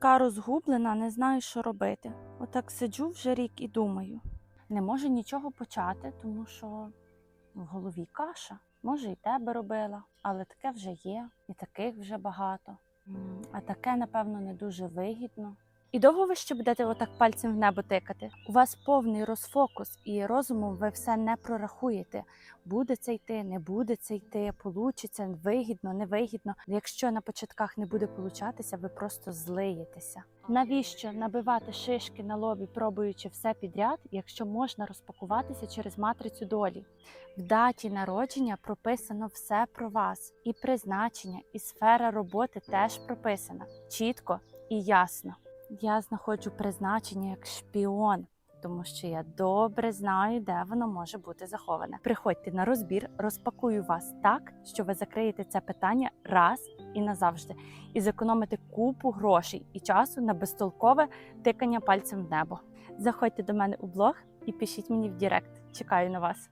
така розгублена, не знаю, що робити. Отак сиджу вже рік і думаю. Не можу нічого почати, тому що в голові каша. Може, і тебе робила, але таке вже є, і таких вже багато. А таке, напевно, не дуже вигідно. І довго ви ще будете отак пальцем в небо тикати? У вас повний розфокус, і розумом ви все не прорахуєте. Буде це йти, не буде це йти, получиться, вигідно, невигідно. Якщо на початках не буде получатися, ви просто злиєтеся. Навіщо набивати шишки на лобі, пробуючи все підряд, якщо можна розпакуватися через матрицю долі? В даті народження прописано все про вас, і призначення, і сфера роботи теж прописана чітко і ясно. Я знаходжу призначення як шпіон, тому що я добре знаю, де воно може бути заховане. Приходьте на розбір, розпакую вас так, що ви закриєте це питання раз і назавжди, і зекономите купу грошей і часу на безтолкове тикання пальцем в небо. Заходьте до мене у блог і пишіть мені в Директ. Чекаю на вас.